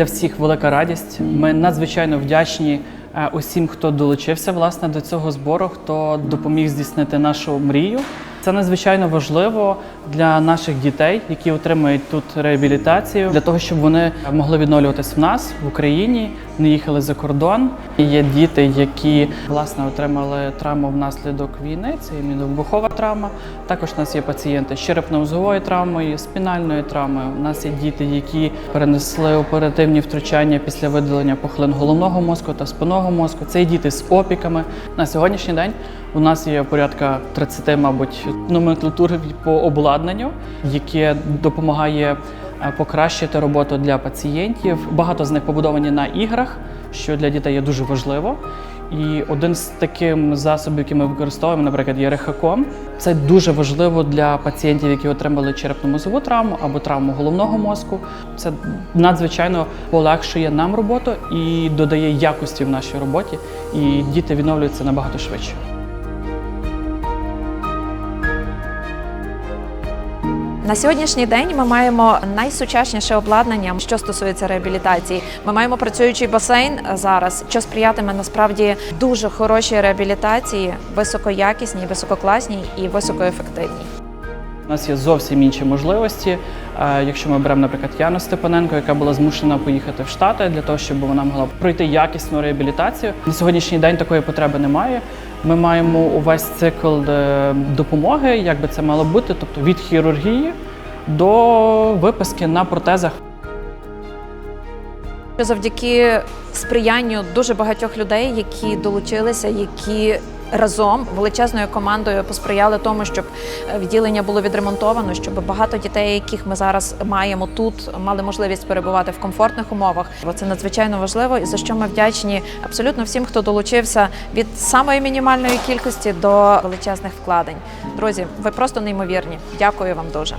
для всіх велика радість. Ми надзвичайно вдячні е, усім, хто долучився власне до цього збору, хто допоміг здійснити нашу мрію. Це надзвичайно важливо для наших дітей, які отримують тут реабілітацію, для того, щоб вони могли відновлюватись в нас в Україні, не їхали за кордон. І Є діти, які власне отримали травму внаслідок війни. Це міновибухова травма. Також у нас є пацієнти з черепно-мозговою травмою, спінальною травмою. У нас є діти, які перенесли оперативні втручання після видалення пухлин головного мозку та спинного мозку. Це є діти з опіками. На сьогоднішній день у нас є порядка 30, мабуть, номенклатур по обладнанню, яке допомагає е, покращити роботу для пацієнтів. Багато з них побудовані на іграх, що для дітей є дуже важливо. І один з таких засобів, які ми використовуємо, наприклад, є рехаком. Це дуже важливо для пацієнтів, які отримали черепно-мозову травму або травму головного мозку. Це надзвичайно полегшує нам роботу і додає якості в нашій роботі. І діти відновлюються набагато швидше. На сьогоднішній день ми маємо найсучасніше обладнання, що стосується реабілітації. Ми маємо працюючий басейн зараз, що сприятиме насправді дуже хорошій реабілітації, високоякісній, висококласній і високоефективній. У нас є зовсім інші можливості. Е, Якщо ми беремо, наприклад, Яну Степаненко, яка була змушена поїхати в Штати для того, щоб вона могла пройти якісну реабілітацію. На сьогоднішній день такої потреби немає. Ми маємо увесь цикл е, допомоги, як би це мало бути, тобто від хірургії до виписки на протезах. Завдяки сприянню дуже багатьох людей, які долучилися, які разом величезною командою посприяли тому, щоб е, відділення було відремонтовано, щоб багато дітей, яких ми зараз маємо тут, мали можливість перебувати в комфортних умовах. Бо це надзвичайно важливо, і за що ми вдячні абсолютно всім, хто долучився від самої мінімальної кількості до величезних вкладень. Друзі, ви просто неймовірні. Дякую вам дуже.